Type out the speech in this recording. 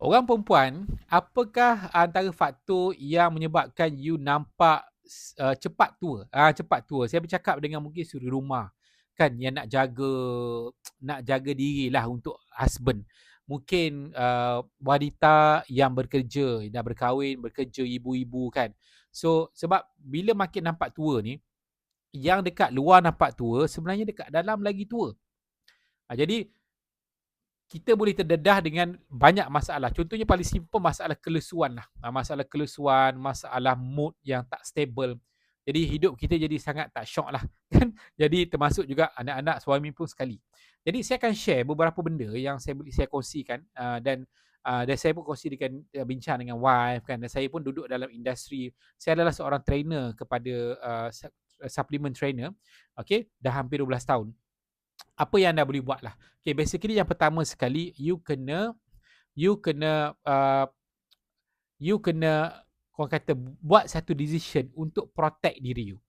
Orang perempuan, apakah antara faktor yang menyebabkan you nampak uh, cepat tua? Ah uh, cepat tua. Saya bercakap dengan mungkin suri rumah kan yang nak jaga nak jaga dirilah untuk husband. Mungkin uh, wanita yang bekerja, dah berkahwin, bekerja ibu-ibu kan. So sebab bila makin nampak tua ni, yang dekat luar nampak tua sebenarnya dekat dalam lagi tua. Uh, jadi kita boleh terdedah dengan banyak masalah. Contohnya paling simple masalah kelesuan lah. Masalah kelesuan, masalah mood yang tak stable. Jadi hidup kita jadi sangat tak syok lah. Kan? jadi termasuk juga anak-anak suami pun sekali. Jadi saya akan share beberapa benda yang saya boleh saya kongsikan uh, dan uh, dan saya pun kongsi dengan uh, bincang dengan wife kan dan saya pun duduk dalam industri. Saya adalah seorang trainer kepada uh, supplement trainer. Okay, dah hampir 12 tahun apa yang anda boleh buat lah. Okay, basically yang pertama sekali, you kena, you kena, uh, you kena, kau kata, buat satu decision untuk protect diri you.